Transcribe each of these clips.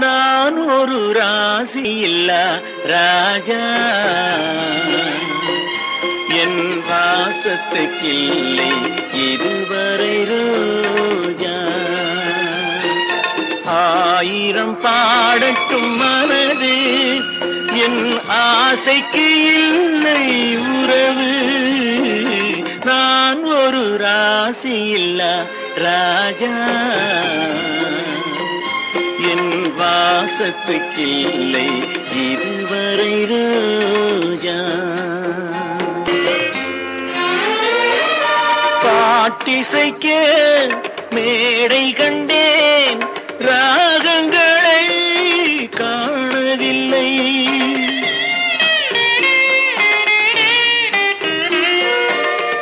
நான் ஒரு ராசி இல்ல ராஜா. என் வாசத்துக்கில்லை இதுவரை ரோஜா. ஆயிரம் பாடட்டும் மனது என் ஆசைக்கு இல்லை உறவு. நான் ஒரு ராசி இல்ல ராஜா. வாசத்துக்கில்லை இதுவரை ராஜா. பாட்டிசைக்க மேடை கண்டேன். ராகங்களை காணவில்லை.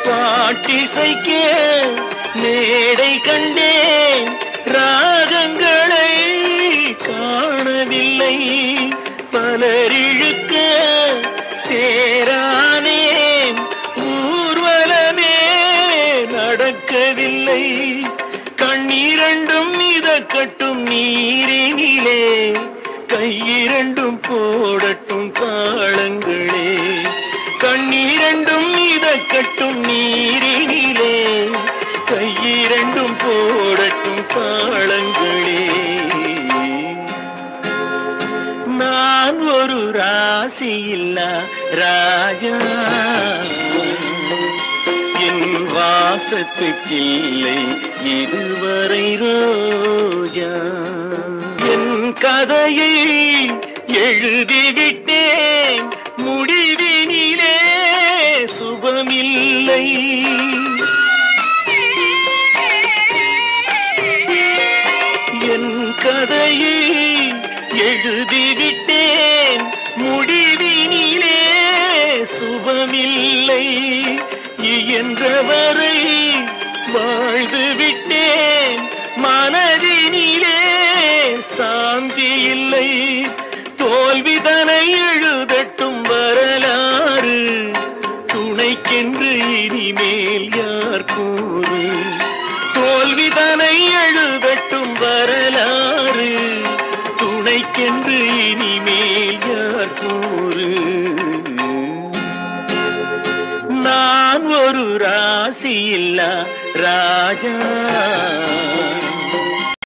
பாட்டிசைக்க மேடை கண்டேன். ராகங்களை நடக்கவில்லை கண்ணீரண்டும் மிதக்கட்டும் நீரினிலே கையிரண்டும் போடட்டும் காலங்களே. கண்ணீரண்டும் மிதக்கட்டும் நீரினிலே கையிரண்டும் போடட்டும் காலங்களே. நான் ஒரு ராசி இல்ல ராஜா. வாசத்துக்கில்லை இதுவரை ரோஜா. என் கதையை எழுதிவிட்டேன். முடிவினிலே சுபமில்லை. என் கதையை எழுதிவிட்டேன். முடிவினிலே சுபமில்லை. என்றவரை வாழ்ந்து விட்டேன். மனதினிலே சாந்தி இல்லை. தோல்விதனை எழுதட்டும் வரலாறு. துணைக்கென்று இனிமேல் யார் கூறு? தோல்விதனை எழுதட்டும் வரலாறு. துணைக்கென்று இனிமேல் யார் கூறு? ஒரு ராசி இல்ல ராஜா